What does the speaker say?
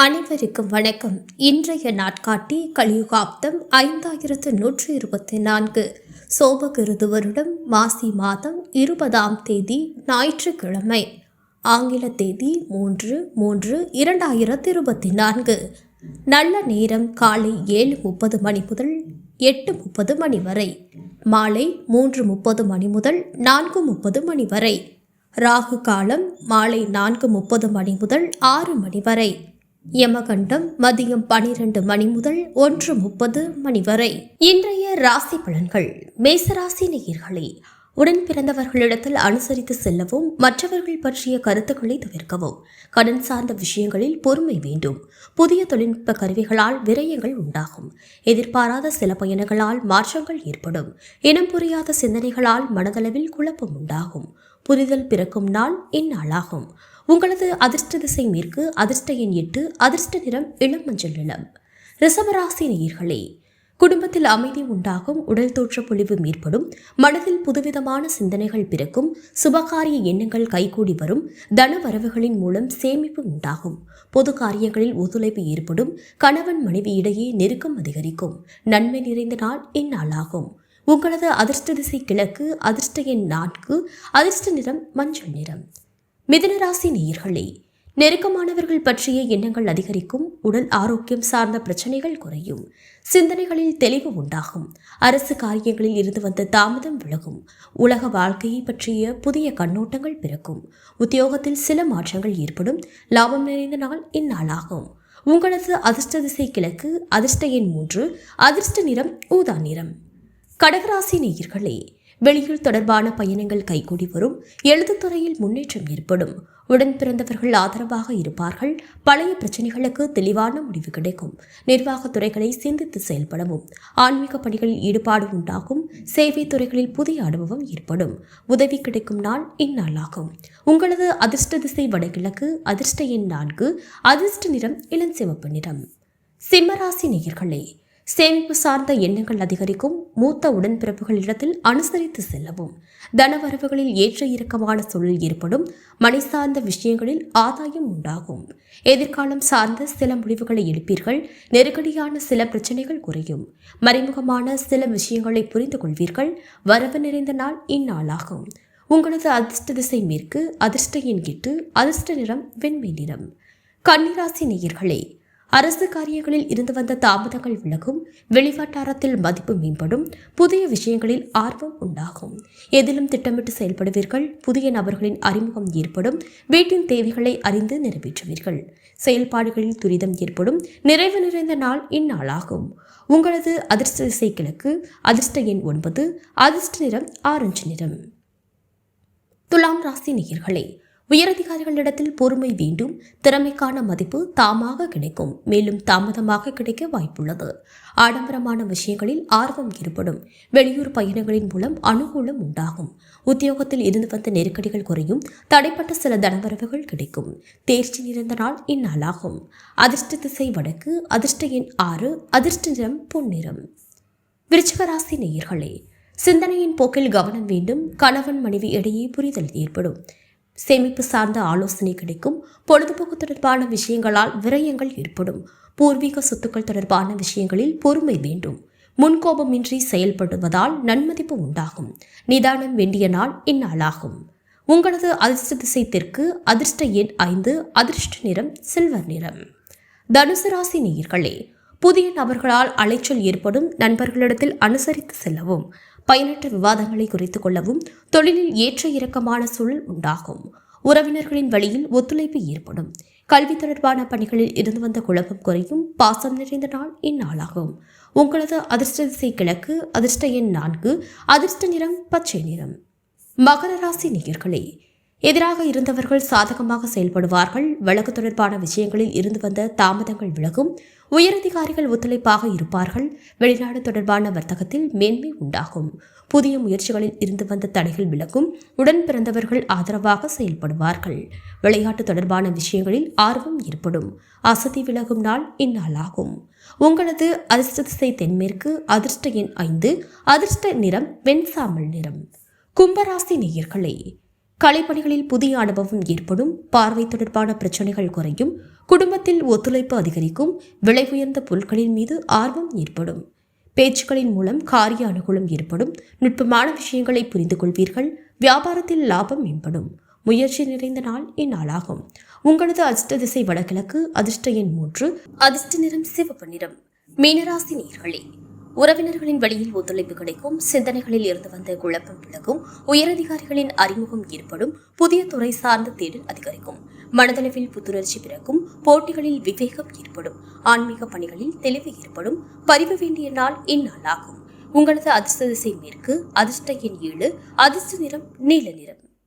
அனைவருக்கும் வணக்கம். இன்றைய நாட்காட்டி கலியுகாப்தம் ஐந்தாயிரத்து நூற்றி இருபத்தி நான்கு. சோபகிருது வருடம் மாசி மாதம் இருபதாம் தேதி ஞாயிற்றுக்கிழமை. ஆங்கில தேதி மூன்று மூன்று இரண்டாயிரத்து இருபத்தி நான்கு. நல்ல நேரம் காலை ஏழு முப்பது மணி முதல் எட்டு முப்பது மணி வரை. மாலை மூன்று முப்பது மணி முதல் நான்கு முப்பது மணி வரை. ராகு காலம் மாலை நான்கு முப்பது மணி முதல் ஆறு மணி வரை. யமகண்டம் மதியம் பனிரெண்டு மணி முதல் ஒன்று முப்பது மணி வரை. இன்றைய ராசி பலன்கள். மேசராசி நேயர்களே உடன் பிறந்தவர்களிடத்தில் அனுசரித்து செல்லவும் மற்றவர்கள் பற்றிய கருத்துக்களை தவிர்க்கவும். கடன் சார்ந்த விஷயங்களில் பொறுமை வேண்டும். புதிய தொழில்நுட்ப கருவிகளால் விரயங்கள் உண்டாகும். எதிர்பாராத சில பயணங்களால் மாற்றங்கள் ஏற்படும். இனம் புரியாத சிந்தனைகளால் மனதளவில் குழப்பம் உண்டாகும். புரிதல் பிறக்கும் நாள் இந்நாளாகும். உங்களது அதிர்ஷ்ட திசை மேற்கு அதிர்ஷ்ட எண் எட்டு அதிர்ஷ்ட நிறம் இளம் மஞ்சள் நிறம் ரிசவராசி நேயர்களே குடும்பத்தில் அமைதி உண்டாகும் உடல் தோற்ற பொழிவு ஏற்படும் மனதில் புதுவிதமான சிந்தனைகள் பிறக்கும் சுபகாரிய எண்ணங்கள் கைகூடி வரும் தன வரவுகளின் மூலம் சேமிப்பு உண்டாகும். பொது காரியங்களில் ஒத்துழைப்பு ஏற்படும் கணவன் மனைவி இடையே நெருக்கம் அதிகரிக்கும் நன்மை நிறைந்த நாள் இந்நாளாகும். உங்களது அதிர்ஷ்ட திசை கிழக்கு அதிர்ஷ்ட எண் நான்கு அதிர்ஷ்ட நிறம் மஞ்சள் நிறம். மிதுனராசி நேயர்களே நெருக்கமானவர்கள் பற்றிய எண்ணங்கள் அதிகரிக்கும் உடல் ஆரோக்கியம் சார்ந்த பிரச்சனைகள் குறையும் சிந்தனைகளில் தெளிவு உண்டாகும் அரசு காரியங்களில் இருந்து வந்த தாமதம் விலகும் உலக வாழ்க்கையை பற்றிய புதிய கண்ணோட்டங்கள் பிறக்கும் உத்தியோகத்தில் சில மாற்றங்கள் ஏற்படும் லாபம் நிறைந்த நாள் இந்நாளாகும். உங்களது அதிர்ஷ்ட திசை கிழக்கு அதிர்ஷ்ட எண் மூன்று அதிர்ஷ்ட நிறம் ஊதா நிறம். கடகராசி நேயர்களே வெளியில் தொடர்பான பயணங்கள் கைகூடி வரும். எழுதுத்துறையில் முன்னேற்றம் ஏற்படும். உடன் பிறந்தவர்கள் ஆதரவாக இருப்பார்கள். பழைய பிரச்சனைகளுக்கு தெளிவான முடிவு கிடைக்கும். நிர்வாகத் துறைகளை சிந்தித்து செயல்படவும். ஆன்மீக பணிகளில் ஈடுபாடு உண்டாகும். சேவை துறைகளில் புதிய அனுபவம் ஏற்படும். உதவி கிடைக்கும் நாள் இந்நாளாகும். உங்களது அதிர்ஷ்ட திசை வடகிழக்கு அதிர்ஷ்ட எண் நான்கு அதிர்ஷ்ட நிறம் இளஞ்சிவப்பு நிறம். சிம்மராசி நேயர்களே சேமிப்பு சார்ந்த எண்ணங்கள் அதிகரிக்கும். மூத்த உடன்பிறப்புகளிடத்தில் அனுசரித்து செல்லவும். தனவரவுகளில் ஏற்ற இறக்கமான சூழல் ஏற்படும். மனை சார்ந்த விஷயங்களில் ஆதாயம் உண்டாகும். எதிர்காலம் சார்ந்த சில முடிவுகளை எடுப்பீர்கள். நெருக்கடியான சில பிரச்சனைகள் குறையும். மறைமுகமான சில விஷயங்களை புரிந்து கொள்வீர்கள். வரவு நிறைந்த நாள் இந்நாளாகும். உங்களது அதிர்ஷ்ட திசை மேற்கு அதிர்ஷ்ட எண் எட்டு அதிர்ஷ்ட நிறம் வெண்மை நிறம். கன்னிராசி நேயர்களே அரசு காரியங்களில் இருந்து வந்த தாமதங்கள் விலகும் வெளிவட்டாரத்தில் மதிப்பு மேம்படும் புதிய விஷயங்களில் ஆர்வம் உண்டாகும். எதிலும் திட்டமிட்டு செயல்படுவீர்கள் புதிய நபர்களின் அறிமுகம் ஏற்படும் வீட்டின் தேவைகளை அறிந்து நிறைவேற்றுவீர்கள். செயல்பாடுகளில் துரிதம் ஏற்படும் நிறைவு நிறைந்த நாள் இந்நாளாகும். உங்களது அதிர்ஷ்ட திசை கிழக்கு அதிர்ஷ்ட எண் ஒன்பது அதிர்ஷ்ட நிறம் ஆரஞ்சு நிறம். துலாம் ராசி நேயர்களே உயரதிகாரிகளிடத்தில் பொறுமை வேண்டும் திறமைக்கான மதிப்பு தாமாக கிடைக்கும். மேலும் தாமதமாக கிடைக்க வாய்ப்புள்ளது. ஆடம்பரமான விஷயங்களில் ஆர்வம் ஏற்படும். வெளியூர் பயணங்களின் மூலம் அனுகூலம் உண்டாகும். உத்தியோகத்தில் இருந்து வந்த நெருக்கடிகள் குறையும். தடைப்பட்ட சில தனவரவுகள் கிடைக்கும். தேர்ச்சி நிறைந்த நாள் இந்நாளாகும். அதிர்ஷ்ட திசை வடக்கு அதிர்ஷ்ட எண் ஆறு அதிர்ஷ்ட நிறம் பொன்னிறம். விருச்சிகராசி நேயர்களே சிந்தனையின் போக்கில் கவனம் வேண்டும். கணவன் மனைவி இடையே புரிதல் ஏற்படும். சேமிப்பு சார்ந்த ஆலோசனை கிடைக்கும். பொழுதுபோக்கு தொடர்பான விஷயங்களால் விரயங்கள் ஏற்படும். பூர்வீக சொத்துக்கள் தொடர்பான விஷயங்களில் பொறுமை வேண்டும். முன்கோபமின்றி செயல்படுவதால் நன்மதிப்பு உண்டாகும். நிதானம் வேண்டிய நாள் இந்நாளாகும். உங்களது அதிர்ஷ்ட திசை தெற்கு அதிர்ஷ்ட எண் ஐந்து அதிர்ஷ்ட நிறம் சில்வர் நிறம். தனுசு ராசி நேயர்களே புதிய நபர்களால் அலைச்சல் ஏற்படும் நண்பர்களிடத்தில் அனுசரித்து செல்லவும். பயனற்ற விவாதங்களை குறைத்துக் கொள்ளவும் தொழிலில் ஏற்ற இறக்கமான சூழல் உண்டாகும். உறவினர்களின் வழியில் ஒத்துழைப்பு ஏற்படும். கல்வி தொடர்பான பணிகளில் இருந்து வந்த குழப்பம் குறையும். பாசம் நிறைந்த நாள் இந்நாளாகும். உங்களது அதிர்ஷ்ட திசை கிழக்கு அதிர்ஷ்ட எண் நான்கு அதிர்ஷ்ட நிறம் பச்சை நிறம். மகர ராசி நேயர்களே எதிராக இருந்தவர்கள் சாதகமாக செயல்படுவார்கள். வழக்கு தொடர்பான விஷயங்களில் இருந்து வந்த தாமதங்கள் விலகும். உயரதிகாரிகள் ஒத்துழைப்பாக இருப்பார்கள். வெளிநாடு தொடர்பான வர்த்தகத்தில் மேன்மை உண்டாகும். புதிய முயற்சிகளில் இருந்து வந்த தடைகள் விலகும். உடன் பிறந்தவர்கள் ஆதரவாக செயல்படுவார்கள். விளையாட்டு தொடர்பான விஷயங்களில் ஆர்வம் ஏற்படும். அசதி விலகும் நாள் இந்நாளாகும். உங்களது அதிர்ஷ்டத்தை தென்மேற்கு அதிர்ஷ்ட எண் ஐந்து அதிர்ஷ்ட நிறம் வெண்சாமல் நிறம். கும்பராசி நேயர்களே கலைப்பணிகளில் புதிய அனுபவம் ஏற்படும் பார்வை தொடர்பான பிரச்சனைகள் குறையும் குடும்பத்தில் ஒத்துழைப்பு அதிகரிக்கும் விலை உயர்ந்த பொருட்களின் மீது ஆர்வம் ஏற்படும். பேச்சுக்களின் மூலம் காரிய அனுகூலம் ஏற்படும். நுட்பமான விஷயங்களை புரிந்து கொள்வீர்கள். வியாபாரத்தில் லாபம் மேம்படும். முயற்சி நிறைந்த நாள் இந்நாளாகும் உங்களது அதிர்ஷ்ட திசை வடகிழக்கு அதிர்ஷ்ட எண் மூன்று அதிர்ஷ்ட நிறம் சிவப்பு நிறம். மீனராசி நீர்களே உறவினர்களின் வழியில் ஒத்துழைப்பு கிடைக்கும் சிந்தனைகளில் இருந்து வந்த குழப்பம் விலகும் உயரதிகாரிகளின் அறிமுகம் ஏற்படும் புதிய துறை சார்ந்த தேடல் அதிகரிக்கும். மனதளவில் புத்துணர்ச்சி பிறக்கும் போட்டிகளில் விவேகம் ஏற்படும் ஆன்மீக பணிகளில் தெளிவு ஏற்படும் பரிவு வேண்டிய நாள் இந்நாளாகும். உங்களது அதிர்ஷ்ட திசை மேற்கு அதிர்ஷ்ட எண் ஏழு அதிர்ஷ்ட நிறம் நீல நிறம்.